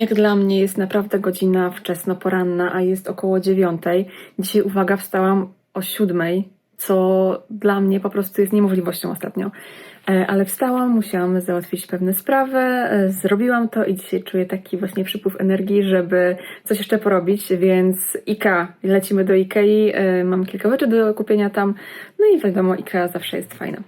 Jak dla mnie jest naprawdę godzina wczesno poranna, a jest około dziewiątej. Dzisiaj, uwaga, wstałam o siódmej, co dla mnie po prostu jest niemożliwością ostatnio. E, Ale wstałam, musiałam załatwić pewne sprawy, e, zrobiłam to i dzisiaj czuję taki właśnie przypływ energii, żeby coś jeszcze porobić, więc IKEA, lecimy do Ikei, e, mam kilka rzeczy do kupienia tam, no i wiadomo, IKEA zawsze jest fajna.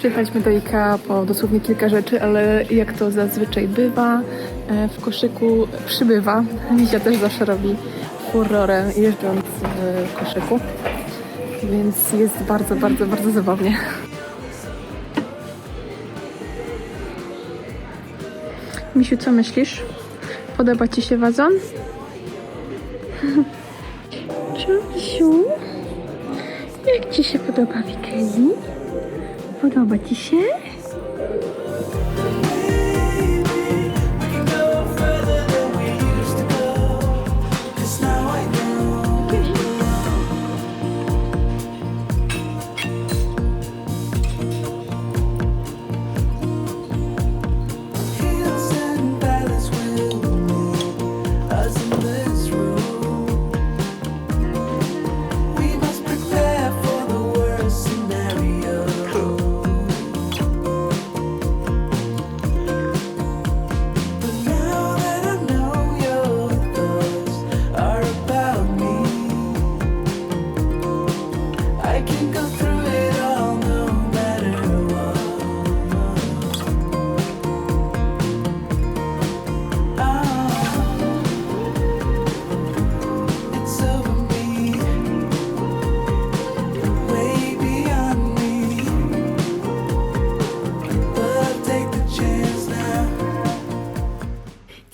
Przyjechaliśmy do IKEA po dosłownie kilka rzeczy, ale jak to zazwyczaj bywa, e, w koszyku przybywa. Misia też zawsze robi furorę jeżdżąc w koszyku, więc jest bardzo, bardzo, bardzo zabawnie. Misiu, co myślisz? Podoba Ci się wazon? Misiu, jak Ci się podoba w Ikei? Podoba Ci się?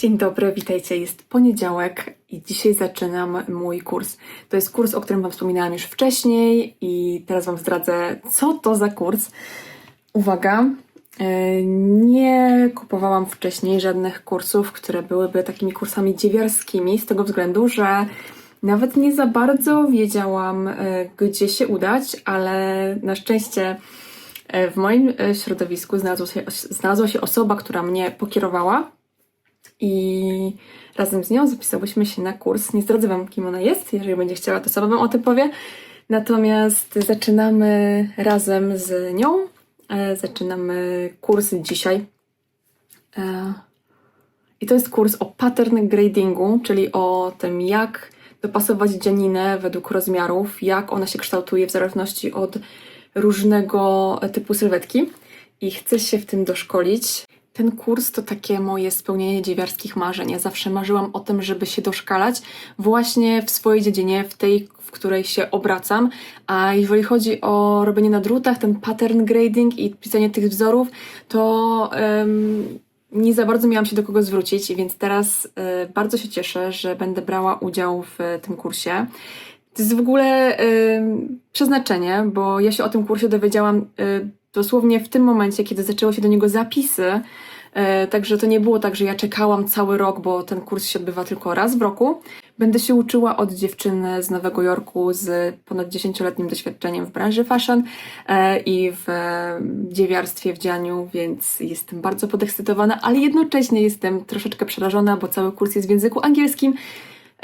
Dzień dobry, witajcie. Jest poniedziałek i dzisiaj zaczynam mój kurs. To jest kurs, o którym Wam wspominałam już wcześniej i teraz Wam zdradzę, co to za kurs. Uwaga, e, nie kupowałam wcześniej żadnych kursów, które byłyby takimi kursami dziewiarskimi, z tego względu, że nawet nie za bardzo wiedziałam, e, gdzie się udać, ale na szczęście e, w moim środowisku znalazła się, znalazła się osoba, która mnie pokierowała i razem z nią zapisałyśmy się na kurs. Nie zdradzę Wam, kim ona jest. Jeżeli będzie chciała, to sama Wam o tym powie. Natomiast zaczynamy razem z nią. E, Zaczynamy kurs dzisiaj. E, I to jest kurs o pattern gradingu, czyli o tym, jak dopasować dzianinę według rozmiarów, jak ona się kształtuje w zależności od różnego typu sylwetki. I chcę się w tym doszkolić. Ten kurs to takie moje spełnienie dziewiarskich marzeń. Ja zawsze marzyłam o tym, żeby się doszkalać właśnie w swojej dziedzinie, w tej, w której się obracam. A jeżeli chodzi o robienie na drutach, ten pattern grading i pisanie tych wzorów, to em, nie za bardzo miałam się do kogo zwrócić, więc teraz e, bardzo się cieszę, że będę brała udział w e, tym kursie. To jest w ogóle em, przeznaczenie, bo ja się o tym kursie dowiedziałam e, dosłownie w tym momencie, kiedy zaczęły się do niego zapisy. E, Także to nie było tak, że ja czekałam cały rok, bo ten kurs się odbywa tylko raz w roku. Będę się uczyła od dziewczyny z Nowego Jorku z ponad 10-letnim doświadczeniem w branży fashion e, i w e, dziewiarstwie, w dzianiu, więc jestem bardzo podekscytowana, ale jednocześnie jestem troszeczkę przerażona, bo cały kurs jest w języku angielskim.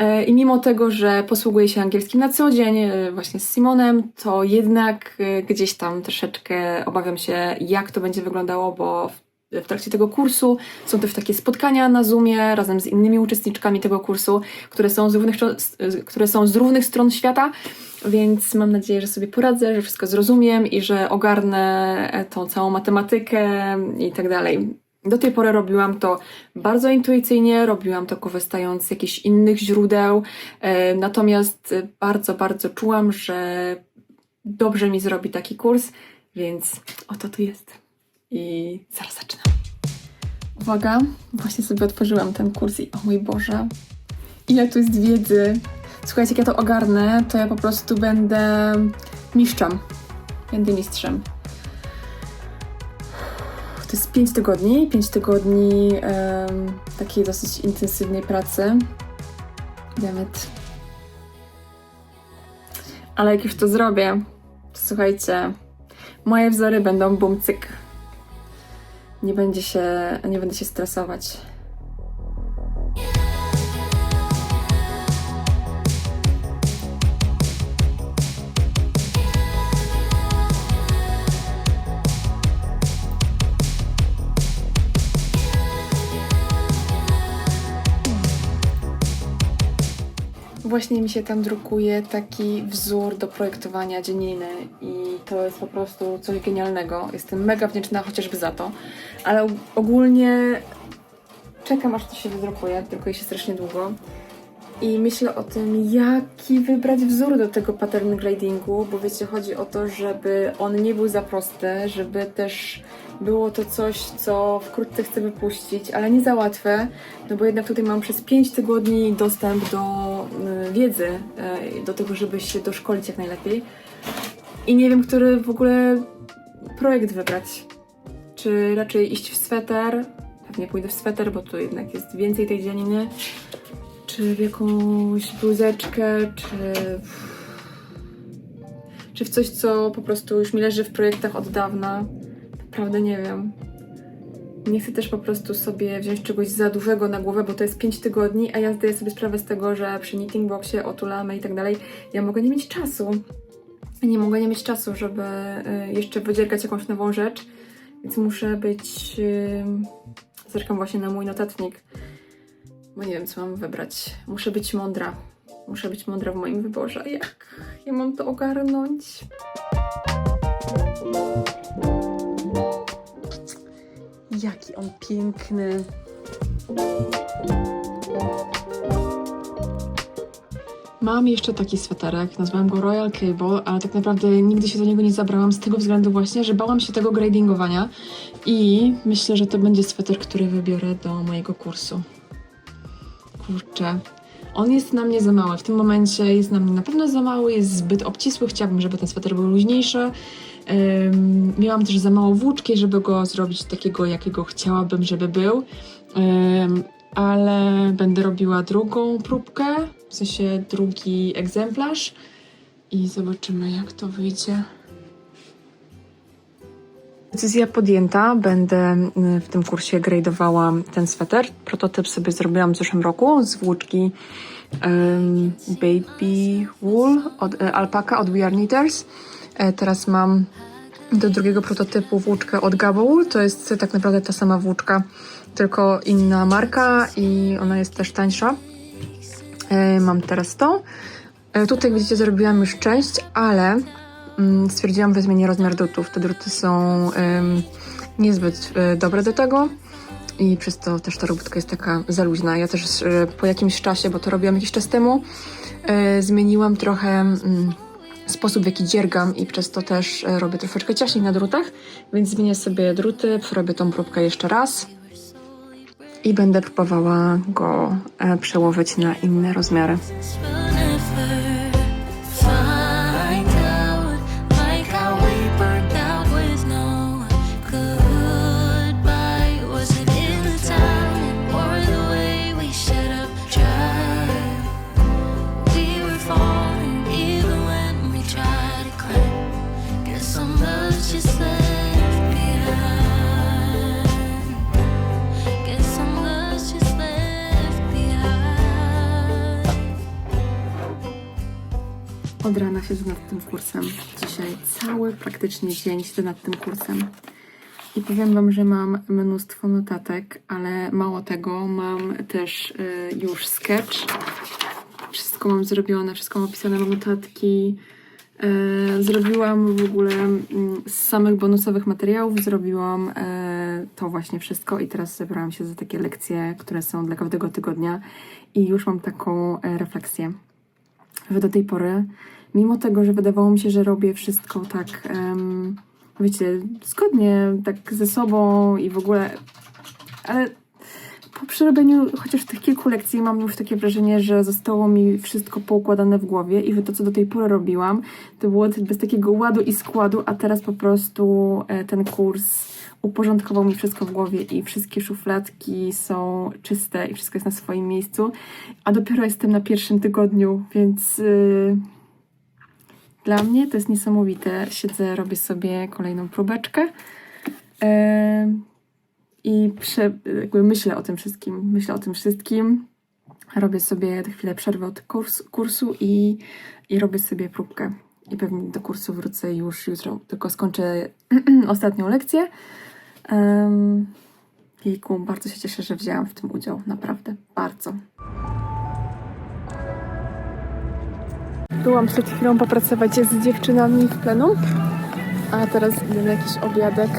E, I mimo tego, że posługuję się angielskim na co dzień, e, właśnie z Simonem, to jednak e, gdzieś tam troszeczkę obawiam się, jak to będzie wyglądało, bo w trakcie tego kursu są też takie spotkania na Zoomie razem z innymi uczestniczkami tego kursu, które są z z- które są z różnych stron świata. więc mam nadzieję, że sobie poradzę, że wszystko zrozumiem i że ogarnę tą całą matematykę i tak dalej. Do tej pory robiłam to bardzo intuicyjnie, robiłam to korzystając z jakichś innych źródeł, e, natomiast bardzo, bardzo czułam, że dobrze mi zrobi taki kurs, więc oto tu jest. I zaraz zaczynam. Uwaga, właśnie sobie otworzyłam ten kurs i o mój Boże, ile tu jest wiedzy. Słuchajcie, jak ja to ogarnę, to ja po prostu będę mistrzem. Będę mistrzem. To jest 5 tygodni, 5 tygodni takiej dosyć intensywnej pracy. Dammit. Ale jak już to zrobię, to słuchajcie, moje wzory będą bumcyk. Nie będzie się, nie będę się stresować. Właśnie mi się tam drukuje taki wzór do projektowania dzieniny i to jest po prostu coś genialnego. Jestem mega wdzięczna chociażby za to, ale og- ogólnie czekam aż to się wydrukuje, drukuje się strasznie długo. I myślę o tym, jaki wybrać wzór do tego pattern gradingu, bo wiecie, chodzi o to, żeby on nie był za prosty, żeby też było to coś, co wkrótce chcę wypuścić, ale nie za łatwe, no bo jednak tutaj mam przez 5 tygodni dostęp do y, wiedzy, y, do tego, żeby się doszkolić jak najlepiej. I nie wiem, który w ogóle projekt wybrać. Czy raczej iść w sweter? Pewnie pójdę w sweter, bo tu jednak jest więcej tej dzianiny. Czy w jakąś bluzeczkę, czy czy w coś, co po prostu już mi leży w projektach od dawna. Naprawdę nie wiem. Nie chcę też po prostu sobie wziąć czegoś za dużego na głowę, bo to jest 5 tygodni, a ja zdaję sobie sprawę z tego, że przy knitting boxie otulamy i tak dalej, ja mogę nie mieć czasu. Nie mogę nie mieć czasu, żeby y, jeszcze wydziergać jakąś nową rzecz, więc muszę być... y, Zerkam właśnie na mój notatnik, bo nie wiem, co mam wybrać. Muszę być mądra. Muszę być mądra w moim wyborze. Jak ja mam to ogarnąć? Jaki on piękny. Mam jeszcze taki sweterek, nazwałam go Royal Cable, ale tak naprawdę nigdy się do niego nie zabrałam z tego względu właśnie, że bałam się tego gradingowania i myślę, że to będzie sweter, który wybiorę do mojego kursu. Kurczę, on jest na mnie za mały. W tym momencie jest na mnie na pewno za mały, jest zbyt obcisły. Chciałabym, żeby ten sweter był luźniejszy. Miałam też za mało włóczki, żeby go zrobić takiego, jakiego chciałabym, żeby był. Ale będę robiła drugą próbkę, w sensie drugi egzemplarz i zobaczymy, jak to wyjdzie. Decyzja podjęta. Będę w tym kursie gradowała ten sweter. Prototyp sobie zrobiłam w zeszłym roku z włóczki em, Baby Wool od e, Alpaka od We Are Knitters. E, teraz mam do drugiego prototypu włóczkę od Gabo Wool. To jest tak naprawdę ta sama włóczka, tylko inna marka i ona jest też tańsza. E, mam teraz to. E, tutaj widzicie, zrobiłam już część, ale mm, stwierdziłam, że zmienię rozmiar drutów. Te druty są niezbyt dobre do tego i przez to też ta robótka jest taka za luźna. Ja też po jakimś czasie, bo to robiłam jakiś czas temu, zmieniłam trochę mm, sposób, w jaki dziergam i przez to też e, robię troszeczkę ciaśniej na drutach, więc zmienię sobie druty, robię tą próbkę jeszcze raz i będę próbowała go e, przełożyć na inne rozmiary. Od rana siedzę nad tym kursem. Dzisiaj cały praktycznie dzień siedzę nad tym kursem. I powiem Wam, że mam mnóstwo notatek, ale mało tego, mam też y, już sketch. Wszystko mam zrobione, wszystko mam opisane, mam notatki. E, zrobiłam w ogóle mm, z samych bonusowych materiałów, zrobiłam e, to właśnie wszystko i teraz zebrałam się za takie lekcje, które są dla każdego tygodnia i już mam taką e, refleksję, że do tej pory, mimo tego, że wydawało mi się, że robię wszystko tak, em, wiecie, zgodnie tak ze sobą i w ogóle, ale po przerobieniu chociaż tych kilku lekcji mam już takie wrażenie, że zostało mi wszystko poukładane w głowie i że to, co do tej pory robiłam, to było bez takiego ładu i składu, a teraz po prostu e, ten kurs uporządkował mi wszystko w głowie i wszystkie szufladki są czyste i wszystko jest na swoim miejscu, a dopiero jestem na pierwszym tygodniu, więc yy, dla mnie to jest niesamowite. Siedzę, robię sobie kolejną próbeczkę. I prze, myślę o tym wszystkim. Myślę o tym wszystkim. Robię sobie chwilę przerwy od kurs, kursu i, i robię sobie próbkę. I pewnie do kursu wrócę już jutro. Tylko skończę ostatnią lekcję. Um, jejku, bardzo się cieszę, że wzięłam w tym udział. Naprawdę, bardzo. Byłam przed chwilą popracować z dziewczynami w plenum, a teraz idę na jakiś obiadek.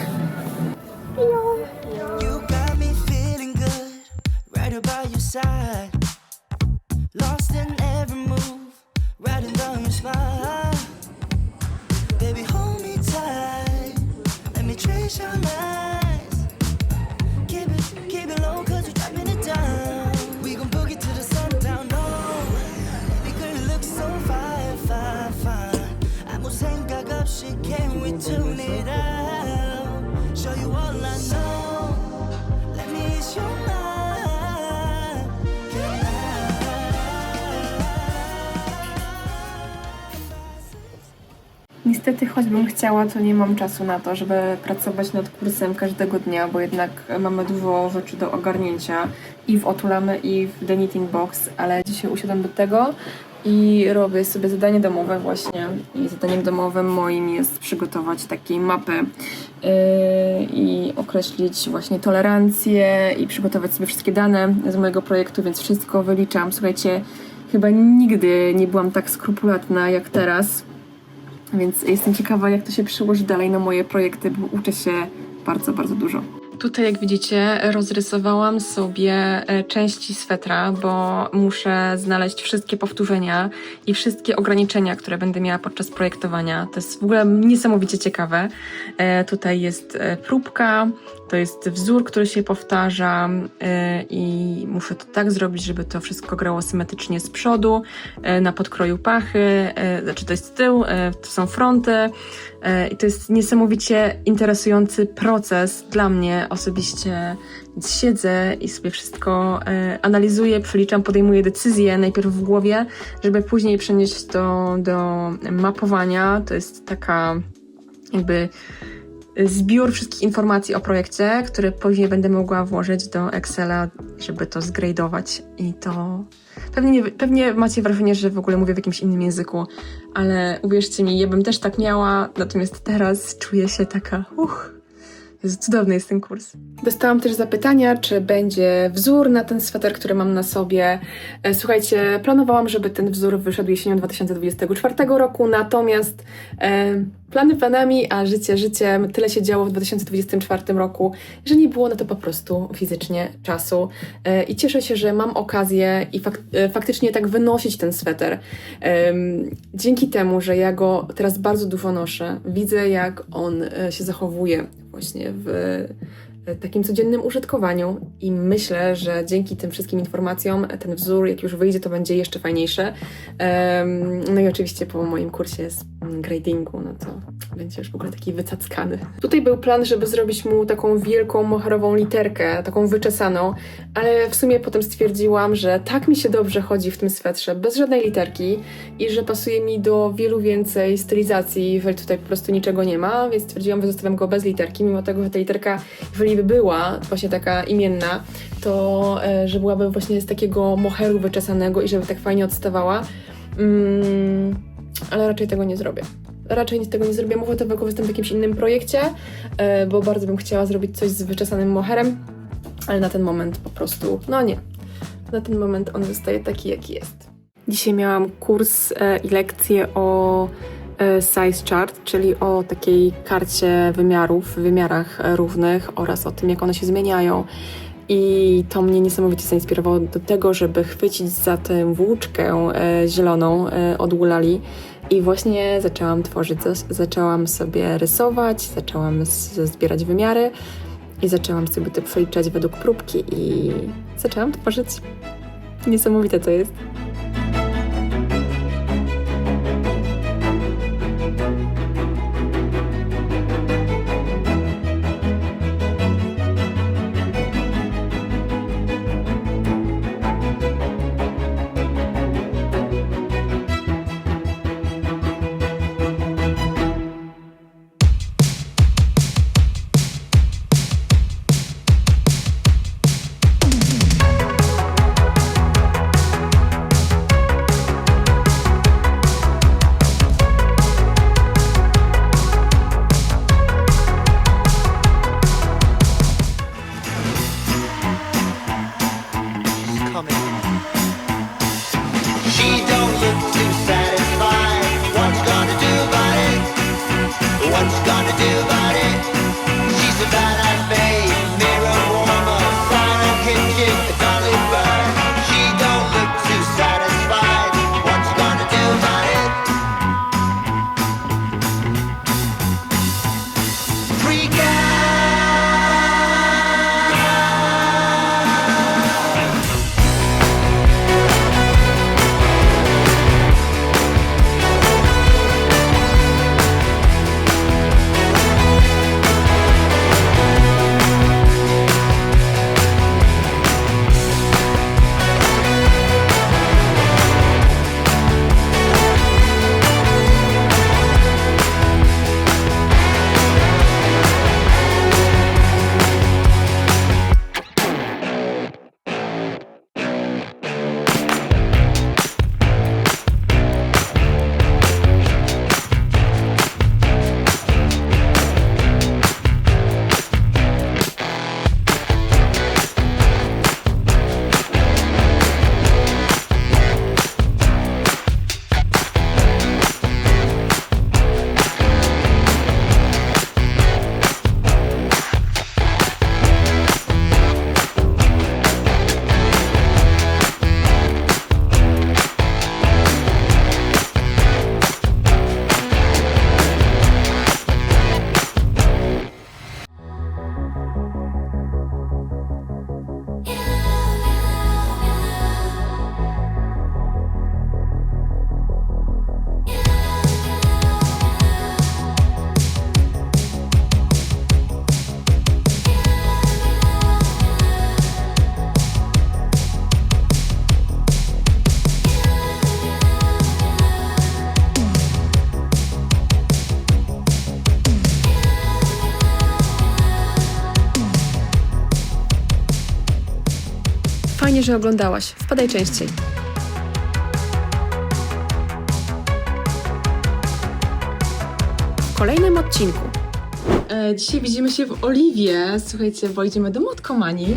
Niestety, choćbym chciała, to nie mam czasu na to, żeby pracować nad kursem każdego dnia, bo jednak mamy dużo rzeczy do ogarnięcia i w Otulamy, i w The Knitting Box, ale dzisiaj usiadłam do tego i robię sobie zadanie domowe właśnie. I zadaniem domowym moim jest przygotować takiej mapy yy, i określić właśnie tolerancję i przygotować sobie wszystkie dane z mojego projektu, więc wszystko wyliczam. Słuchajcie, chyba nigdy nie byłam tak skrupulatna jak teraz. Więc jestem ciekawa, jak to się przełoży dalej na moje projekty, bo uczę się bardzo, bardzo dużo. Tutaj, jak widzicie, rozrysowałam sobie e, części swetra, bo muszę znaleźć wszystkie powtórzenia i wszystkie ograniczenia, które będę miała podczas projektowania. To jest w ogóle niesamowicie ciekawe. E, Tutaj jest e, próbka, to jest wzór, który się powtarza e, i muszę to tak zrobić, żeby to wszystko grało symetrycznie z przodu, e, na podkroju pachy, e, znaczy to jest tył, to są fronty i to jest niesamowicie interesujący proces dla mnie osobiście, więc siedzę i sobie wszystko analizuję, przeliczam, podejmuję decyzje najpierw w głowie, żeby później przenieść to do mapowania. To jest taka jakby zbiór wszystkich informacji o projekcie, które później będę mogła włożyć do Excela, żeby to zgradować i to... Pewnie, nie, pewnie macie wrażenie, że w ogóle mówię w jakimś innym języku, ale uwierzcie mi, ja bym też tak miała, natomiast teraz czuję się taka, uch, cudowny jest ten kurs. Dostałam też zapytania, czy będzie wzór na ten sweter, który mam na sobie. E, Słuchajcie, planowałam, żeby ten wzór wyszedł jesienią 2024 roku, natomiast e, plany planami, a życie życiem. Tyle się działo w 2024 roku, że nie było na to po prostu fizycznie czasu. E, I cieszę się, że mam okazję i fak e, faktycznie tak wynosić ten sweter. Em, Dzięki temu, że ja go teraz bardzo dużo noszę, widzę jak on e, się zachowuje właśnie w takim codziennym użytkowaniu i myślę, że dzięki tym wszystkim informacjom ten wzór, jak już wyjdzie, to będzie jeszcze fajniejszy. No i oczywiście po moim kursie z mm, gradingu, no to będzie już w ogóle taki wycackany. Tutaj był plan, żeby zrobić mu taką wielką moherową literkę, taką wyczesaną, ale w sumie potem stwierdziłam, że tak mi się dobrze chodzi w tym swetrze, bez żadnej literki i że pasuje mi do wielu więcej stylizacji, jeżeli tutaj po prostu niczego nie ma, więc stwierdziłam, że zostawiam go bez literki, mimo tego, że ta literka, jeżeli by była właśnie taka imienna, to e, że byłaby właśnie z takiego moheru wyczesanego i żeby tak fajnie odstawała. Mm, ale raczej tego nie zrobię. Raczej tego nie zrobię. Mówię to w jakimś innym projekcie, e, bo bardzo bym chciała zrobić coś z wyczesanym moherem, ale na ten moment po prostu, no nie. Na ten moment on zostaje taki, jaki jest. Dzisiaj miałam kurs e, i lekcję o size chart, czyli o takiej karcie wymiarów, wymiarach e, równych oraz o tym, jak one się zmieniają. I to mnie niesamowicie zainspirowało do tego, żeby chwycić za tę włóczkę e, zieloną e, od Woolali i właśnie zaczęłam tworzyć, zaczęłam sobie rysować, zaczęłam zbierać wymiary i zaczęłam sobie to przeliczać według próbki i zaczęłam tworzyć. Niesamowite to jest. Fajnie, że oglądałaś. Wpadaj częściej. W kolejnym odcinku. E, dzisiaj widzimy się w Oliwie. Słuchajcie, bo idziemy do Motkomani.